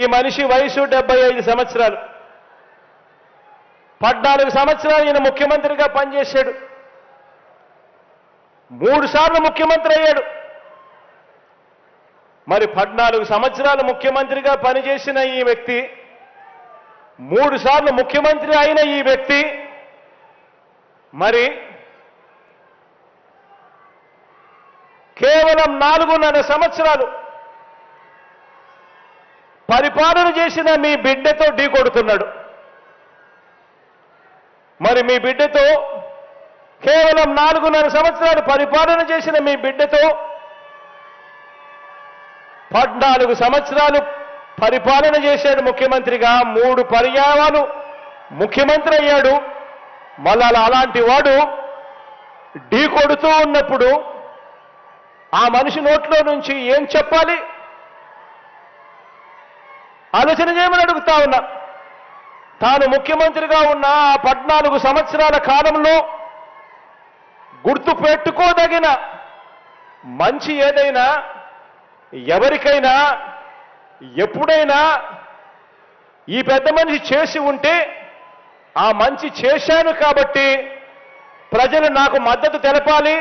ఈ మనిషి వయసు డెబ్బై ఐదు సంవత్సరాలు. పద్నాలుగు సంవత్సరాలు ఈయన ముఖ్యమంత్రిగా పనిచేశాడు. మూడు సార్లు ముఖ్యమంత్రి అయ్యాడు. మరి పద్నాలుగు సంవత్సరాలు ముఖ్యమంత్రిగా పనిచేసిన ఈ వ్యక్తి మూడు సార్లు ముఖ్యమంత్రి అయిన ఈ వ్యక్తి మరి కేవలం నాలుగున్నర సంవత్సరాలు పరిపాలన చేసిన మీ బిడ్డతో ఢీ కొడుతున్నాడు. మరి మీ బిడ్డతో కేవలం నాలుగున్నర సంవత్సరాలు పరిపాలన చేసిన మీ బిడ్డతో పద్నాలుగు సంవత్సరాలు పరిపాలన చేశాడు ముఖ్యమంత్రిగా. మూడు పర్యాయాలు ముఖ్యమంత్రి అయ్యాడు. మళ్ళా అలాంటి వాడు ఢీ కొడుతూ ఉన్నప్పుడు ఆ మనిషి నోట్లో నుంచి ఏం చెప్పాలి? ఆలోచన చేయమని అడుగుతా ఉన్నా. తాను ముఖ్యమంత్రిగా ఉన్న ఆ పద్నాలుగు సంవత్సరాల కాలంలో గుర్తు పెట్టుకోదగిన మంచి ఏదైనా ఎవరికైనా ఎప్పుడైనా ఈ పెద్ద మనిషి చేసి ఉంటే ఆ మంచి చేశాను కాబట్టి ప్రజలు నాకు మద్దతు తెలపాలి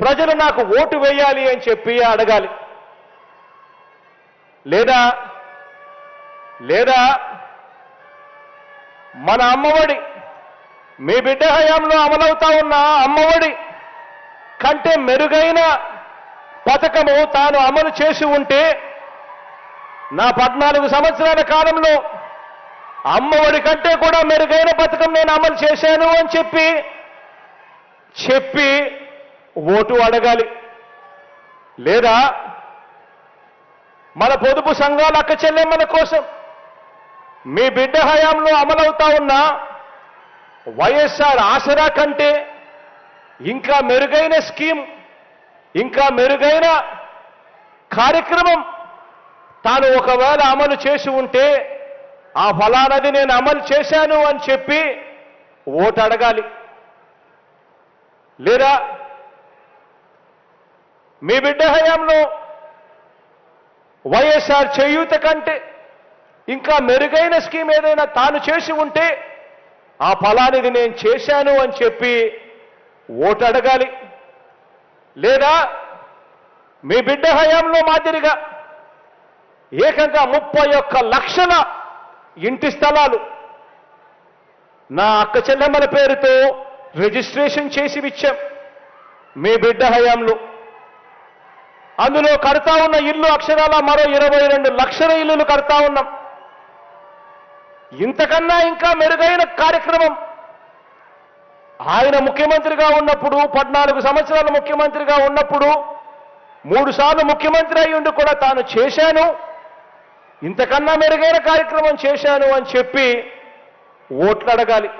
ప్రజలు నాకు ఓటు వేయాలి అని చెప్పి అడగాలి. లేదా లేదా మన అమ్మఒడి. మీ బిడ్డ హయాంలో అమలవుతా ఉన్న అమ్మఒడి కంటే మెరుగైన పథకము తాను అమలు చేసి ఉంటే నా పద్నాలుగు సంవత్సరాల కాలంలో అమ్మఒడి కంటే కూడా మెరుగైన పథకం నేను అమలు చేశాను అని చెప్పి చెప్పి ఓటు అడగాలి. లేదా మన పొదుపు సంఘాల అక్క చెల్లెమ్మల కోసం మీ బిడ్డ హయాంలో అమలవుతా ఉన్న వైఎస్ఆర్ ఆసరా కంటే ఇంకా మెరుగైన స్కీమ్ ఇంకా మెరుగైన కార్యక్రమం తాను ఒకవేళ అమలు చేసి ఉంటే ఆ ఫలానది నేను అమలు చేశాను అని చెప్పి ఓటు అడగాలి. లేదా మీ బిడ్డ హయాంలో వైఎస్ఆర్ చేయూత కంటే ఇంకా మెరుగైన స్కీమ్ ఏదైనా తాను చేసి ఉంటే ఆ ఫలానిది నేను చేశాను అని చెప్పి ఓటు అడగాలి. లేదా మీ బిడ్డ హయాంలో మాదిరిగా ఏకంగా ముప్పై ఒక్క లక్షల ఇంటి స్థలాలు నా అక్క చెల్లెమ్మల పేరుతో రిజిస్ట్రేషన్ చేసి ఇచ్చాం మీ బిడ్డ హయాంలో. అందులో కడతా ఉన్న ఇల్లు అక్షరాల మరో ఇరవై రెండు లక్షల ఇల్లులు కడతా ఉన్నాం. ఇంతకన్నా ఇంకా మెరుగైన కార్యక్రమం. ఆయన ముఖ్యమంత్రిగా ఉన్నప్పుడు పద్నాలుగు సంవత్సరాలు ముఖ్యమంత్రిగా ఉన్నప్పుడు మూడు సార్లు ముఖ్యమంత్రి అయి కూడా తాను చేశాను. ఇంతకన్నా మెరుగైన కార్యక్రమం చేశాను అని చెప్పి ఓట్లు అడగాలి.